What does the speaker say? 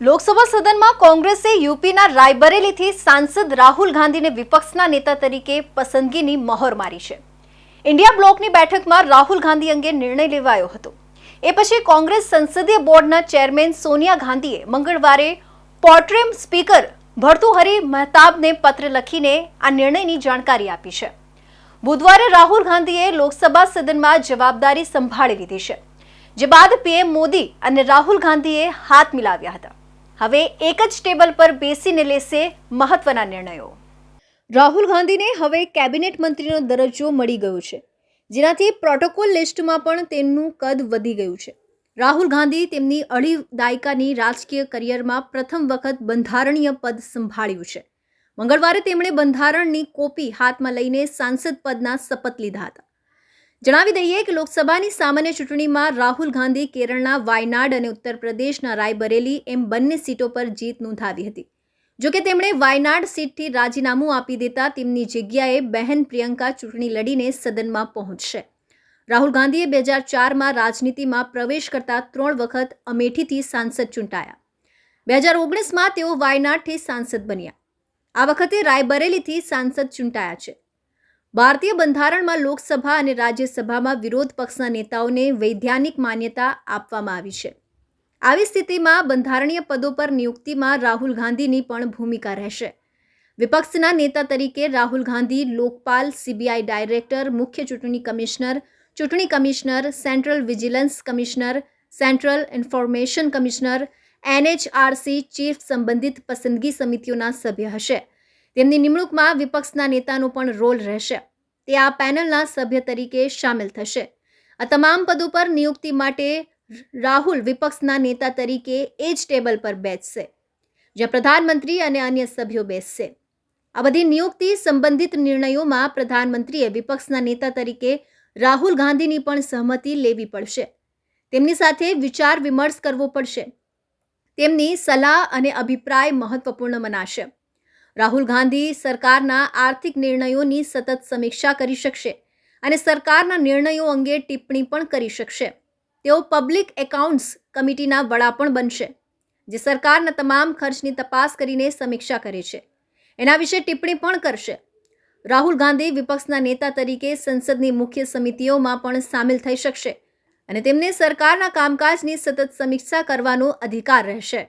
લોકસભા સદનમાં કોંગ્રેસે યુપીના રાયબરેલીથી સાંસદ રાહુલ ગાંધીને વિપક્ષના નેતા તરીકે પસંદગીની મહોર મારી છે. ઇન્ડિયા બ્લોકની બેઠકમાં રાહુલ ગાંધી અંગે નિર્ણય લેવાયો હતો. એ પછી કોંગ્રેસ સંસદીય બોર્ડના ચેરમેન સોનિયા ગાંધીએ મંગળવારે પોર્ટ્રેમ સ્પીકર ભર્તુહરી મહેતાબને પત્ર લખીને આ નિર્ણયની જાણકારી આપી છે. બુધવારે રાહુલ ગાંધીએ લોકસભા સદનમાં જવાબદારી સંભાળી લીધી છે. જે બાદ પીએમ મોદી અને રાહુલ ગાંધીએ હાથ મિલાવ્યા હતા. હવે એક જ ટેબલ પર બેસીને લેશે મહત્વના નિર્ણયો. રાહુલ ગાંધીને હવે કેબિનેટ મંત્રીનો દરજ્જો મળી ગયો છે. જેનાથી પ્રોટોકોલ લિસ્ટમાં પણ તેમનું કદ વધી ગયું છે. રાહુલ ગાંધી તેમની અઢી દાયકાની રાજકીય કરિયરમાં પ્રથમ વખત બંધારણીય પદ સંભાળ્યું છે. મંગળવારે તેમણે બંધારણની કોપી હાથમાં લઈને સાંસદ પદના શપથ લીધા હતા. જણાવી દઈએ કે લોકસભાની સામાન્ય ચૂંટણીમાં રાહુલ ગાંધી કેરળના વાયનાડ અને ઉત્તર પ્રદેશના રાયબરેલી એમ બંને સીટો પર જીત નોંધાવી હતી. જોકે તેમણે વાયનાડ સીટથી રાજીનામું આપી દેતા તેમની જગ્યાએ બહેન પ્રિયંકા ચૂંટણી લડીને સદનમાં પહોંચશે. રાહુલ ગાંધીએ બે હજાર ચારમાં રાજનીતિમાં પ્રવેશ કરતા ત્રણ વખત અમેઠીથી સાંસદ ચૂંટાયા. બે હજાર ઓગણીસમાં તેઓ વાયનાડથી સાંસદ બન્યા. આ વખતે રાયબરેલીથી સાંસદ ચૂંટાયા છે. ભારતીય બંધારણમાં લોકસભા અને રાજ્યસભામાં વિરોધ પક્ષના નેતાઓને વૈધાનિક માન્યતા આપવામાં આવી છે. આવી સ્થિતિમાં બંધારણીય પદો પર નિયુક્તિમાં રાહુલ ગાંધીની પણ ભૂમિકા રહેશે. વિપક્ષના નેતા તરીકે રાહુલ ગાંધી, લોકપાલ, સીબીઆઈ ડાયરેક્ટર, મુખ્ય ચૂંટણી કમિશનર ચૂંટણી commissioner, central vigilance commissioner, central information commissioner, NHRC chief સંબંધિત પસંદગી સમિતિઓના સભ્ય હશે. તેમની નિમણૂકમાં વિપક્ષના નેતાનો પણ રોલ રહેશે. તે આ પેનલના સભ્ય તરીકે સામેલ થશે. આ તમામ પદો પર નિયુક્તિ માટે રાહુલ વિપક્ષના નેતા તરીકે એ જ ટેબલ પર બેસશે, જ્યાં પ્રધાનમંત્રી અને અન્ય સભ્યો બેસશે. આ બધી નિયુક્તિ સંબંધિત નિર્ણયોમાં પ્રધાનમંત્રીએ વિપક્ષના નેતા તરીકે રાહુલ ગાંધીની પણ સહમતિ લેવી પડશે. તેમની સાથે વિચાર વિમર્શ કરવો પડશે. તેમની સલાહ અને અભિપ્રાય મહત્વપૂર્ણ મનાશે. રાહુલ ગાંધી સરકારના આર્થિક નિર્ણયોની સતત સમીક્ષા કરી શકશે અને સરકારના નિર્ણયો અંગે ટિપ્પણી પણ કરી શકશે. તેઓ પબ્લિક એકાઉન્ટ્સ કમિટીના વડા પણ બનશે, જે સરકારના તમામ ખર્ચની તપાસ કરીને સમીક્ષા કરે છે. એના વિશે ટિપ્પણી પણ કરશે. રાહુલ ગાંધી વિપક્ષના નેતા તરીકે સંસદની મુખ્ય સમિતિઓમાં પણ સામેલ થઈ શકશે અને તેમને સરકારના કામકાજની સતત સમીક્ષા કરવાનો અધિકાર રહેશે.